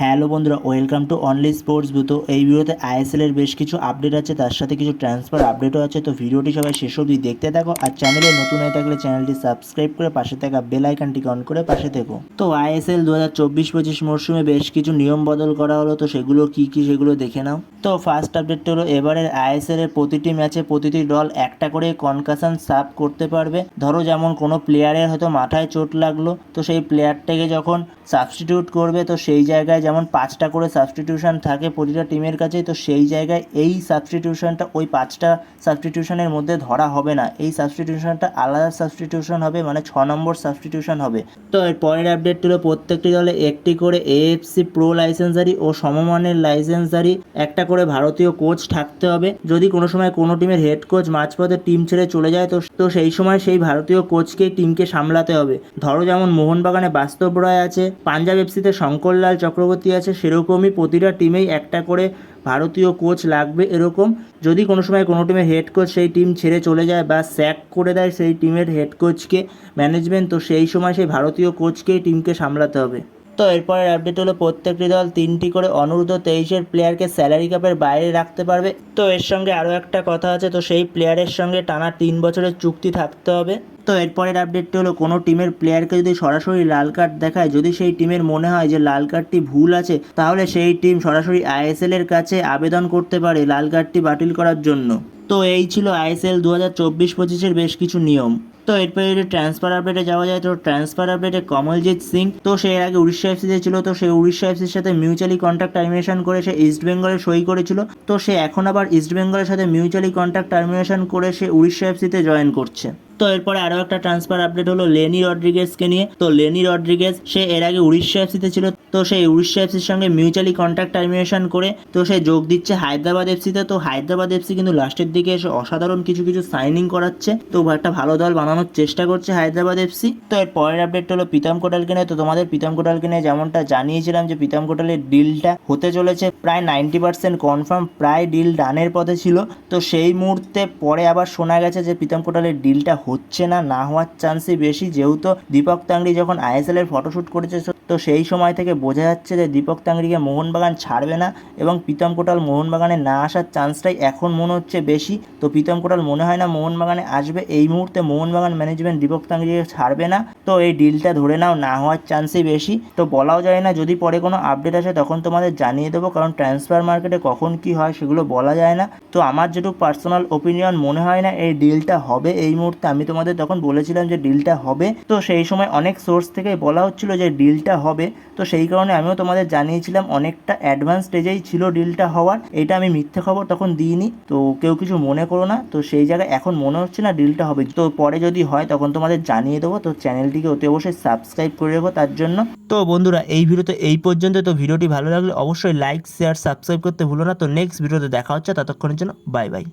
Hello বন্ধুরা welcome to only sports বুতো এই ভিডিওতে আইএসএল এর বেশ কিছু আপডেট আছে, তার সাথে কিছু ট্রান্সফার আপডেটও আছে। তো ভিডিওটি সবাই শেষ অবধি দেখতে থাকো আর চ্যানেলে নতুন হয়ে থাকলে চ্যানেলটি সাবস্ক্রাইব করে পাশে থাকা বেল আইকনটিকে অন করে পাশে থেকো। তো আইএসএল দু হাজার চব্বিশ পঁচিশ মরশুমে বেশ কিছু নিয়ম বদল করা হলো, তো সেগুলো কি কি সেগুলো দেখে নাও। তো ফার্স্ট আপডেটটা হলো এবারের আইএসএল এর প্রতিটি ম্যাচে প্রতিটি দল একটা করে কনকাশন সাব করতে পারবে। ধরো যেমন কোনো প্লেয়ারের হয়তো মাথায় চোট লাগল, তো সেই প্লেয়ারটাকে যখন সাবস্টিটিউট করবে, তো সেই জায়গায় যেমন পাঁচটা করে সাবস্টিটিউশন থাকে প্রতিটা টিমের কাছে তো সেই জায়গায় এই সাবস্টিটিউশনটা ওই পাঁচটা সাবস্টিটিউশনের মধ্যে ধরা হবে না। এই সাবস্টিটিউশনটা আলাদা সাবস্টিটিউশন হবে মানে ছ নম্বর সাবস্টিটিউশন হবে। তো এর পরের আপডেট হলো প্রত্যেকটি দলে একটি করে এএফসি প্রো লাইসেন্সারি ও সমমানের লাইসেন্সারি একটা করে ভারতীয় কোচ থাকতে হবে। যদি কোনো সময় কোনো টিমের হেড কোচ মাঝপথে টিম ছেড়ে চলে যায়, তো তো সেই সময় সেই ভারতীয় কোচকেই টিমকে সামলাতে হবে। ধরো যেমন মোহনবাগানে বাস্তব রায় আছে, পাঞ্জাব এফসিতে শঙ্করলাল চক্রবর্তী আছে, সেরকমই প্রতিটা টিমেই একটা করে ভারতীয় কোচ লাগবে এরকম। যদি কোনো সময় কোনো টিমের হেড কোচ সেই টিম ছেড়ে চলে যায় বা স্যাক করে দেয় সেই টিমের হেড কোচকে ম্যানেজমেন্ট তো সেই সময় সেই ভারতীয় কোচকেই টিমকে সামলাতে হবে। তো এরপরের আপডেট হলো প্রত্যেকটি দল তিনটি করে অনূর্ধ্ব তেইশের প্লেয়ারকে স্যালারি কাপের বাইরে রাখতে পারবে। তো এর সঙ্গে আরও একটা কথা আছে, তো সেই প্লেয়ারের সঙ্গে টানা তিন বছরের চুক্তি থাকতে হবে। তো এরপরের আপডেটটি হলো কোনো টিমের প্লেয়ারকে যদি সরাসরি লাল কার্ড দেখায়, যদি সেই টিমের মনে হয় যে লাল কার্ডটি ভুল আছে, তাহলে সেই টিম সরাসরি আইএসএল এর কাছে আবেদন করতে পারে লাল কার্ডটি বাতিল করার জন্য। তো এই ছিল আইএসএল দু হাজার চব্বিশ পঁচিশের বেশ কিছু নিয়ম। তো এরপরে যদি ট্রান্সফার আপডেটে যাওয়া যায়, তো ট্রান্সফার আপডেটে কমলজিৎ সিং, তো সে এর আগে উড়িষ্যা এফসিতে ছিল, তো সে উড়িষ্যা এফসির সাথে মিউচুয়ালি কন্ট্রাক্ট টার্মিনেশন করে সে ইস্ট বেঙ্গলে সই করেছিল, তো সে এখন আবার ইস্ট বেঙ্গলের সাথে মিউচুয়ালি কন্ট্রাক্ট টার্মিনেশন করে সে উড়িষ্যা এফসিতে জয়েন করছে। তো এরপরে আরও একটা ট্রান্সফার আপডেট হলো লেনি রড্রিগেজকে নিয়ে। তো লেনি রড্রিগেজ, সে এর আগে উড়িষ্যা এফসিতে ছিল, তো সেই উড়িষ্যা এফসির সঙ্গে মিউচুয়ালি কন্ট্রাক্ট টার্মিনেশন করে, তো সে যোগ দিচ্ছে হায়দ্রাবাদ এফসিতে তো। হায়দ্রাবাদ এফসি কিন্তু লাস্টের দিকে এসে অসাধারণ কিছু কিছু সাইনিং করাচ্ছে, তো একটা ভালো দল বানানোর চেষ্টা করছে হায়দ্রাবাদ এফসি তো এর পরের আপডেট হলো প্রীতম কোটালকে নিয়ে। তো তোমাদের প্রীতম কোটালকে নিয়ে যেমনটা জানিয়েছিলাম যে প্রীতম কোটালের ডিলটা হতে চলেছে, প্রায় নাইনটি পার্সেন্ট কনফার্ম প্রায় ডিল ডানের পথে ছিল। তো সেই মুহূর্তে পরে আবার শোনা গেছে যে প্রীতম কোটালের ডিলটা হচ্ছে না না হওয়ার চান্সই বেশি। যেহেতু দীপক তাংড়ি যখন আইএসএল এর ফটোশ্যুট করেছে তো সেই সময় থেকে বোঝা যাচ্ছে যে দীপক তাংড়িকে মোহনবাগান ছাড়বে না এবং প্রীতম কোটাল মোহনবাগানে না আসার চান্সটাই এখন মনে হচ্ছে বেশি। তো প্রীতম কোটাল মনে হয় না মোহনবাগানে আসবে। এই মুহূর্তে মোহনবাগান ম্যানেজমেন্ট দীপক তাংড়িকে ছাড়বে না। তো এই ডিলটা ধরে নাও, না হওয়ার চান্সই বেশি। তো বলাও যায় না, যদি পরে কোনো আপডেট আসে তখন তোমাদের জানিয়ে দেবো, কারণ ট্রান্সফার মার্কেটে কখন কি হয় সেগুলো বলা যায় না। তো আমার যেটুকু পার্সোনাল ওপিনিয়ন মনে হয় না এই ডিলটা হবে এই মুহূর্তে। আমি তোমাদের তখন বলেছিলাম যে ডিলটা হবে। তো সেই সময় অনেক সোর্স থেকে বলা হচ্ছিল যে ডিলটা হবে। তো সেই কারণে আমিও তোমাদের জানিয়েছিলাম, অনেকটা অ্যাডভান্স স্টেজেই ছিল ডিলটা হওয়ার। এটা আমি মিথ্যে খবর তখন দিইনি, তো কেউ কিছু মনে করো না। তো সেই জায়গায় এখন মনে হচ্ছে না ডিলটা হবে। তো পরে যদি হয় তখন তোমাদের জানিয়ে দেবো। তো চ্যানেলটিকে অতি অবশ্যই সাবস্ক্রাইব করে রেখো তার জন্য। তো বন্ধুরা, এই ভিডিওতে এই পর্যন্ত। তো ভিডিওটি ভালো লাগলে অবশ্যই লাইক শেয়ার সাবস্ক্রাইব করতে ভুলো না। তো নেক্সট ভিডিওতে দেখা হচ্ছে, ততক্ষণের জন্য বাই বাই